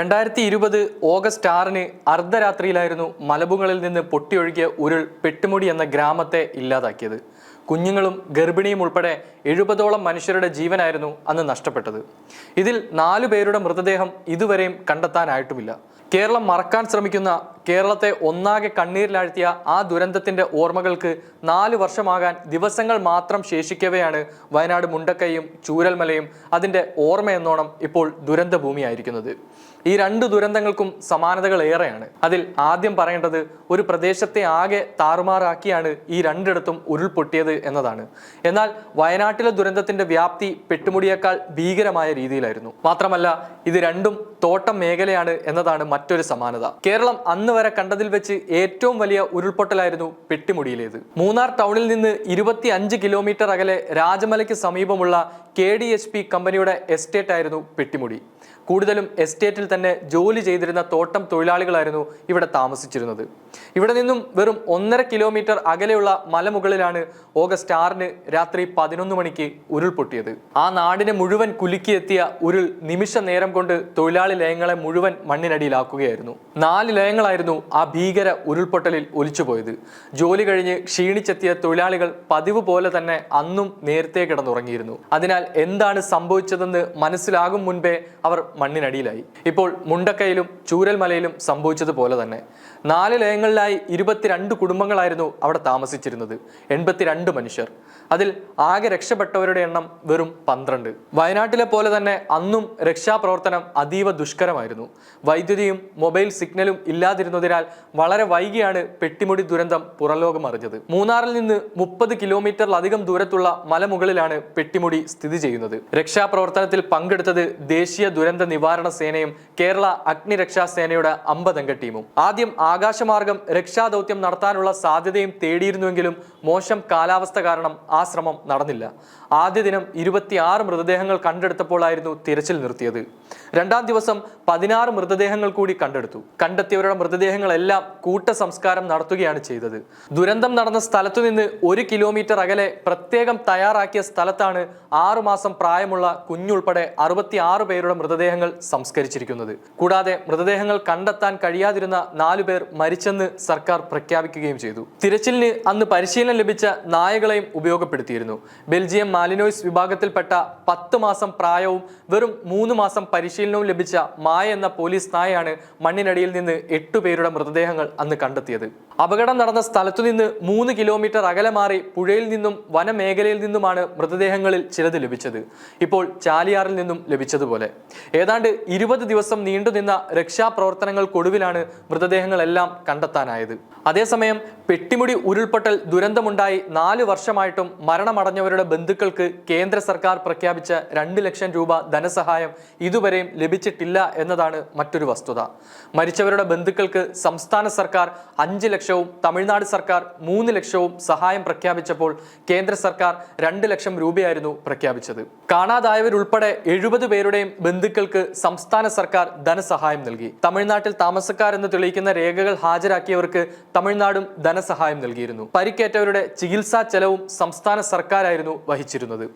രണ്ടായിരത്തി ഇരുപത് ഓഗസ്റ്റ് ആറിന് അർദ്ധരാത്രിയിലായിരുന്നു മലബുകളിൽ നിന്ന് പൊട്ടിയൊഴുകിയ ഉരുൾ പെട്ടുമുടി എന്ന ഗ്രാമത്തെ ഇല്ലാതാക്കിയത്. കുഞ്ഞുങ്ങളും ഗർഭിണിയും ഉൾപ്പെടെ എഴുപതോളം മനുഷ്യരുടെ ജീവനായിരുന്നു അന്ന് നഷ്ടപ്പെട്ടത്. ഇതിൽ നാലു പേരുടെ മൃതദേഹം ഇതുവരെയും കണ്ടെത്താനായിട്ടുമില്ല. കേരളം മറക്കാൻ ശ്രമിക്കുന്ന കേരളത്തെ ഒന്നാകെ കണ്ണീരിലാഴ്ത്തിയ ആ ദുരന്തത്തിന്റെ ഓർമ്മകൾക്ക് നാല് വർഷമാകാൻ ദിവസങ്ങൾ മാത്രം ശേഷിക്കവെയാണ് വയനാട് മുണ്ടക്കയും ചൂരൽമലയും. അതിന്റെ ഓർമ്മയെന്നോണം ഇപ്പോൾ ദുരന്തഭൂമിയായിരിക്കുന്നത്. ഈ രണ്ട് ദുരന്തങ്ങൾക്കും സമാനതകൾ ഏറെയാണ്. അതിൽ ആദ്യം പറയേണ്ടത് ഒരു പ്രദേശത്തെ ആകെ താറുമാറാക്കിയാണ് ഈ രണ്ടിടത്തും ഉരുൾപൊട്ടിയത് എന്നതാണ്. എന്നാൽ വയനാട്ടിലെ ദുരന്തത്തിന്റെ വ്യാപ്തി പെട്ടുമുടിയേക്കാൾ ഭീകരമായ രീതിയിലായിരുന്നു. മാത്രമല്ല ഇത് രണ്ടും തോട്ടം മേഖലയാണ് എന്നതാണ് മറ്റൊരു സമാനത. കേരളം അന്ന് വരെ കണ്ടതിൽ വെച്ച് ഏറ്റവും വലിയ ഉരുൾപൊട്ടലായിരുന്നു പെട്ടിമുടിയിലേത്. മൂന്നാർ ടൗണിൽ നിന്ന് ഇരുപത്തി അഞ്ച് കിലോമീറ്റർ അകലെ രാജമലയ്ക്ക് സമീപമുള്ള കെ ഡി എച്ച് പി കമ്പനിയുടെ എസ്റ്റേറ്റ് ആയിരുന്നു പെട്ടിമുടി. കൂടുതലും എസ്റ്റേറ്റിൽ തന്നെ ജോലി ചെയ്തിരുന്ന തോട്ടം തൊഴിലാളികളായിരുന്നു ഇവിടെ താമസിച്ചിരുന്നത്. ഇവിടെ നിന്നും വെറും ഒന്നര കിലോമീറ്റർ അകലെയുള്ള മലമുകളിലാണ് ഓഗസ്റ്റ് ആറിന് രാത്രി പതിനൊന്ന് മണിക്ക് ഉരുൾപൊട്ടിയത്. ആ നാടിനെ മുഴുവൻ കുലുക്കിയെത്തിയ ഉരുൾ നിമിഷ നേരം കൊണ്ട് തൊഴിലാളി ലയങ്ങളെ മുഴുവൻ മണ്ണിനടിയിലാക്കുകയായിരുന്നു. നാല് ലയങ്ങളായിരുന്നു ആ ഭീകര ഉരുൾപൊട്ടലിൽ ഒലിച്ചുപോയത്. ജോലി കഴിഞ്ഞ് ക്ഷീണിച്ചെത്തിയ തൊഴിലാളികൾ പതിവ് പോലെ തന്നെ അന്നും നേരത്തെ കിടന്നുറങ്ങിയിരുന്നു. അതിനാൽ എന്താണ് സംഭവിച്ചതെന്ന് മനസ്സിലാകും മുൻപേ അവർ മണ്ണിനടിയിലായി. ഇപ്പോൾ മുണ്ടക്കയിലും ചൂരൽമലയിലും സംഭവിച്ചതുപോലെ തന്നെ. നാല് ലയങ്ങളിലായി ഇരുപത്തിരണ്ട് കുടുംബങ്ങളായിരുന്നു അവിടെ താമസിച്ചിരുന്നത്. എൺപത്തിരണ്ട് മനുഷ്യർ. അതിൽ ആകെ രക്ഷപ്പെട്ടവരുടെ എണ്ണം വെറും പന്ത്രണ്ട്. വയനാട്ടിലെ പോലെ തന്നെ അന്നും രക്ഷാപ്രവർത്തനം അതീവ ദുഷ്കരമായിരുന്നു. വൈദ്യുതിയും മൊബൈൽ സിഗ്നലും ഇല്ലാതിരുന്നതിനാൽ വളരെ വൈകിയാണ് പെട്ടിമുടി ദുരന്തം പുറലോകം അറിഞ്ഞത് മൂന്നാറിൽ നിന്ന് മുപ്പത് കിലോമീറ്ററിലധികം ദൂരത്തുള്ള മലമുകളിലാണ് പെട്ടിമുടി സ്ഥിതി ചെയ്യുന്നത്. രക്ഷാപ്രവർത്തനത്തിൽ പങ്കെടുത്തത് ദേശീയ ദുരന്ത നിവാരണ സേനയും കേരള അഗ്നിരക്ഷാ സേനയുടെ അമ്പതംഗ ടീമും. ആദ്യം ആകാശമാർഗം രക്ഷാദൗത്യം നടത്താനുള്ള സാധ്യതയും തേടിയിരുന്നുവെങ്കിലും മോശം കാലാവസ്ഥ കാരണം ആ ശ്രമം നടന്നില്ല. ആദ്യ ദിനം ഇരുപത്തിയാറ് മൃതദേഹങ്ങൾ കണ്ടെടുത്തപ്പോഴായിരുന്നു തിരച്ചിൽ നിർത്തിയത്. രണ്ടാം ദിവസം പതിനാറ് മൃതദേഹങ്ങൾ കൂടി കണ്ടെടുത്തു. കണ്ടെത്തിയവരുടെ മൃതദേഹങ്ങളെല്ലാം കൂട്ട സംസ്കാരം നടത്തുകയാണ് ചെയ്തത്. ദുരന്തം നടന്ന സ്ഥലത്തുനിന്ന് ഒരു കിലോമീറ്റർ അകലെ പ്രത്യേകം തയ്യാറാക്കിയ സ്ഥലത്താണ് ആറു മാസം പ്രായമുള്ള കുഞ്ഞുൾപ്പെടെ അറുപത്തിയാറ് പേരുടെ മൃതദേഹങ്ങൾ സംസ്കരിച്ചിരിക്കുന്നത്. കൂടാതെ മൃതദേഹങ്ങൾ കണ്ടെത്താൻ കഴിയാതിരുന്ന നാലു പേർ മരിച്ചെന്ന് സർക്കാർ പ്രഖ്യാപിക്കുകയും ചെയ്തു. തിരച്ചിലിന് അന്ന് പരിശീലനം ലഭിച്ച നായകളെയും ഉപയോഗപ്പെടുത്തിയിരുന്നു. ബെൽജിയം മാലിനോയ്സ് വിഭാഗത്തിൽപ്പെട്ട പത്ത് മാസം പ്രായവും വെറും മൂന്ന് മാസം പരിശീലനവും ലഭിച്ച മായ എന്ന പോലീസ് നായയാണ് മണ്ണിനടിയിൽ നിന്ന് എട്ടുപേരുടെ മൃതദേഹങ്ങൾ അന്ന് കണ്ടെത്തിയത്. അപകടം നടന്ന സ്ഥലത്തു നിന്ന് മൂന്ന് കിലോമീറ്റർ അകലെ മാറി പുഴയിൽ നിന്നും വനമേഖലയിൽ നിന്നുമാണ് മൃതദേഹങ്ങളിൽ ചിലത് ലഭിച്ചത്. ഇപ്പോൾ ചാലിയാറിൽ നിന്നും ലഭിച്ചതുപോലെ. ഏതാണ്ട് ഇരുപത് ദിവസം നീണ്ടുനിന്ന രക്ഷാപ്രവർത്തനങ്ങൾക്കൊടുവിലാണ് മൃതദേഹങ്ങളെല്ലാം കണ്ടെത്താനായത്. അതേസമയം പെട്ടിമുടി ഉരുൾപൊട്ടൽ ദുരന്തമുണ്ടായി നാല് വർഷമായിട്ടും മരണമടഞ്ഞവരുടെ ബന്ധുക്കൾക്ക് കേന്ദ്ര സർക്കാർ പ്രഖ്യാപിച്ച രണ്ട് ലക്ഷം രൂപ ധനസഹായം ഇതുവരെയും ലഭിച്ചിട്ടില്ല എന്നതാണ് മറ്റൊരു വസ്തുത. മരിച്ചവരുടെ ബന്ധുക്കൾക്ക് സംസ്ഥാന സർക്കാർ അഞ്ച് ലക്ഷവും തമിഴ്നാട് സർക്കാർ മൂന്ന് ലക്ഷവും സഹായം പ്രഖ്യാപിച്ചപ്പോൾ കേന്ദ്ര സർക്കാർ രണ്ട് ലക്ഷം രൂപയായിരുന്നു പ്രഖ്യാപിച്ചത്. കാണാതായവരുൾപ്പെടെ എഴുപത് പേരുടെയും ബന്ധുക്കൾക്ക് സംസ്ഥാന സർക്കാർ ധനസഹായം നൽകി. തമിഴ്നാട്ടിൽ താമസക്കാരെന്ന് തെളിയിക്കുന്ന രേഖകൾ ഹാജരാക്കിയവർക്ക് തമിഴ്നാടും ധനസഹായം നൽകിയിരുന്നു. പരിക്കേറ്റവരുടെ ചികിത്സാ ചെലവും സംസ്ഥാന സർക്കാരായിരുന്നു വഹിച്ചിരുന്നത്.